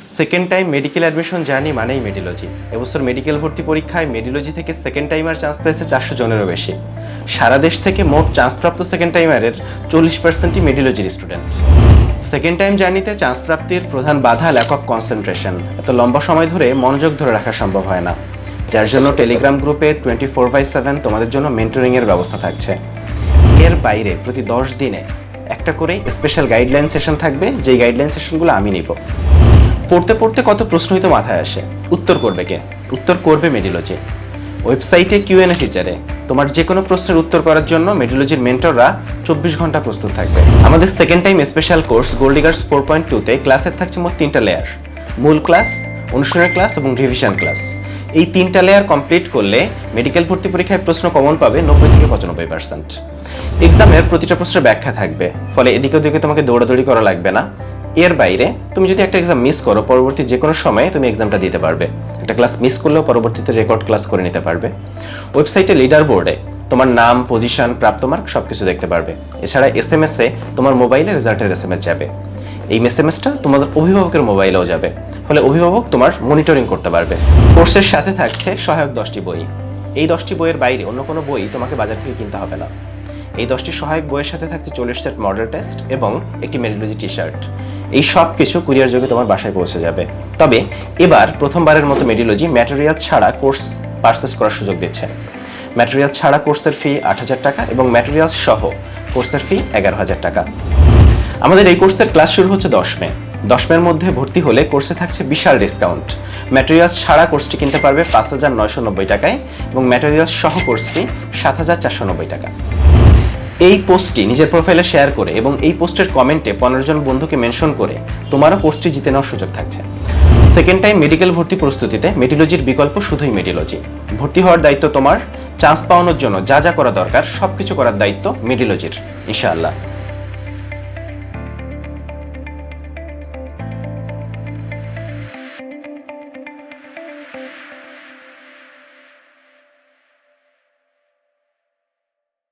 Second time medical admission journey মানেই মেডিলজি এবছর medical ভর্তি পরীক্ষায় মেডিলজি থেকে সেকেন্ড টাইমার চান্স পেয়েছে চারশো জনেরও বেশি। সারা দেশ থেকে মোট চান্সপ্রাপ্ত সেকেন্ড টাইমারের চল্লিশ পার্সেন্টই মেডিলজির স্টুডেন্ট সেকেন্ড টাইম জার্নিতে চান্স প্রাপ্তির প্রধান বাধা ল্যাক অফ কনসেন্ট্রেশন এত লম্বা সময় ধরে মনোযোগ ধরে রাখা সম্ভব হয় না। যার জন্য টেলিগ্রাম গ্রুপে টোয়েন্টি ফোর বাই সেভেন তোমাদের জন্য মেন্টরিংয়ের ব্যবস্থা থাকছে। এর বাইরে প্রতি দশ দিনে একটা করে স্পেশাল গাইডলাইন সেশন থাকবে। যেই গাইডলাইন সেশনগুলো আমি নিব। পড়তে পড়তে কত প্রশ্নই তো মাথায় আসে। উত্তর করবে কে? উত্তর করবে মেডিলজি। ওয়েবসাইটে কিউএনএ ফিচারে। তোমার যে কোনো প্রশ্নের উত্তর করার জন্য মেডিলজির মেন্টররা চব্বিশ ঘণ্টা প্রস্তুত থাকবে। আমাদের second time special course Goal Diggers four point টুতে ক্লাসের থাকছে মোট তিনটা লেয়ার মূল ক্লাস, অনুশীলনের ক্লাস এবং রিভিশন ক্লাস। এই তিনটা লেয়ার কমপ্লিট করলে মেডিকেল ভর্তি পরীক্ষায় প্রশ্ন কমন পাবে নব্বই থেকে পঁচানব্বই পার্সেন্ট এক্সামের প্রতিটা প্রশ্নের ব্যাখ্যা থাকবে। ফলে এদিকে ওদিকে তোমাকে দৌড়াদৌড়ি করা লাগবে না। এর বাইরে তুমি যদি একটা এক্সাম মিস করো, পরবর্তী যে কোনো সময়ে তুমি এক্সামটা দিতে পারবে। একটা ক্লাস মিস করলেও পরবর্তীতে রেকর্ড ক্লাস করে নিতে পারবে। ওয়েবসাইটে লিডার বোর্ডে তোমার নাম পজিশন প্রাপ্ত মার্ক সব কিছু দেখতে পারবে। এছাড়া এস এম এস তোমার মোবাইলে রেজাল্টের এস এম এস যাবে। এই এস এম এসটা তোমাদের অভিভাবকের মোবাইলেও যাবে। ফলে অভিভাবক তোমার মনিটরিং করতে পারবে। কোর্সের সাথে থাকছে সহায়ক দশটি বই। এই দশটি বইয়ের বাইরে অন্য কোনো বই তোমাকে বাজার থেকে কিনতে হবে না। এই দশটি সহায়ক বইয়ের সাথে থাকছে চল্লিশ সেট মডেল টেস্ট এবং একটি মেডিলজি টি শার্ট এই সব কিছু কুরিয়ার যোগে তোমার বাসায় পৌঁছে যাবে। তবে এবার প্রথমবারের মতো মেডিলজি ম্যাটেরিয়াল ছাড়া কোর্স পারচেস করার সুযোগ দিচ্ছে। ম্যাটেরিয়াল ছাড়া কোর্সের ফি আট হাজার টাকা এবং ম্যাটেরিয়াল সহ কোর্সের ফি এগারো হাজার টাকা। আমাদের এই কোর্সের ক্লাস শুরু হচ্ছে দশ মে। দশ মের মধ্যে ভর্তি হলে কোর্সে থাকছে বিশাল ডিসকাউন্ট ম্যাটেরিয়ালস ছাড়া কোর্সটি কিনতে পারবে পাঁচ হাজার নয়শো নব্বই টাকায় এবং ম্যাটেরিয়ালস সহ কোর্সটি সাত হাজার চারশো নব্বই টাকা। এই পোস্টটি নিজের প্রোফাইলে শেয়ার করে এবং এই পোস্টের কমেন্টে পনেরো জন বন্ধুকে মেনশন করে তোমারও কোর্সটি জিতে নেওয়ার সুযোগ থাকছে। সেকেন্ড টাইম মেডিকেল ভর্তি প্রস্তুতিতে মেডিলজির বিকল্প শুধুই মেডিলজি ভর্তি হওয়ার দায়িত্ব তোমার চান্স পাওয়ানোর জন্য যা যা করা দরকার সব কিছু করার দায়িত্ব মেডিলজির ইনশাআল্লাহ।